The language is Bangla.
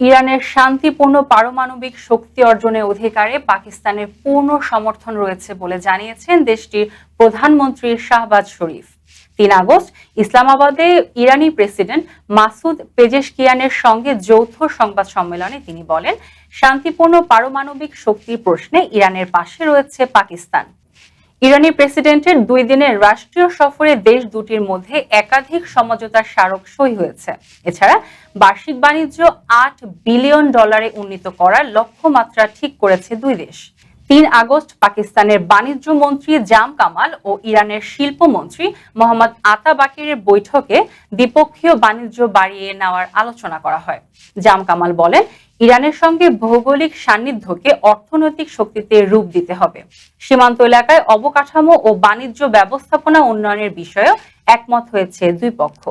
ইরানের শান্তিপূর্ণ পারমাণবিক শক্তি অর্জনের অধিকারে পাকিস্তানের পূর্ণ সমর্থন রয়েছে বলে জানিয়েছেন দেশটির প্রধানমন্ত্রী শাহবাজ শরীফ। তিন আগস্ট, ইসলামাবাদে ইরানি প্রেসিডেন্ট মাসুদ পেজেশকিয়ানের সঙ্গে যৌথ সংবাদ সম্মেলনে তিনি বলেন, শান্তিপূর্ণ পারমাণবিক শক্তির প্রশ্নে ইরানের পাশে রয়েছে পাকিস্তান। ইরানি প্রেসিডেন্টের দুই দিনের রাষ্ট্রীয় সফরে দেশ দুটির মধ্যে একাধিক সমঝোতা স্মারক সই হয়েছে। এছাড়া বার্ষিক বাণিজ্য আট বিলিয়ন ডলারে উন্নীত করার লক্ষ্যমাত্রা ঠিক করেছে দুই দেশ। তিন আগস্ট পাকিস্তানের বাণিজ্য মন্ত্রী জাম কামাল ও ইরানের শিল্পমন্ত্রী মোহাম্মদ আতা বাকিরের বৈঠকে দ্বিপক্ষীয় বাণিজ্য বাড়িয়ে নেওয়ার আলোচনা করা হয়। জাম কামাল বলেন ইরানের সঙ্গে ভৌগোলিক সান্নিধ্যকে অর্থনৈতিক শক্তিতে রূপ দিতে হবে। সীমান্ত এলাকায় অবকাঠামো ও বাণিজ্য ব্যবস্থাপনা উন্নয়নের বিষয়েও একমত হয়েছে দুই পক্ষ।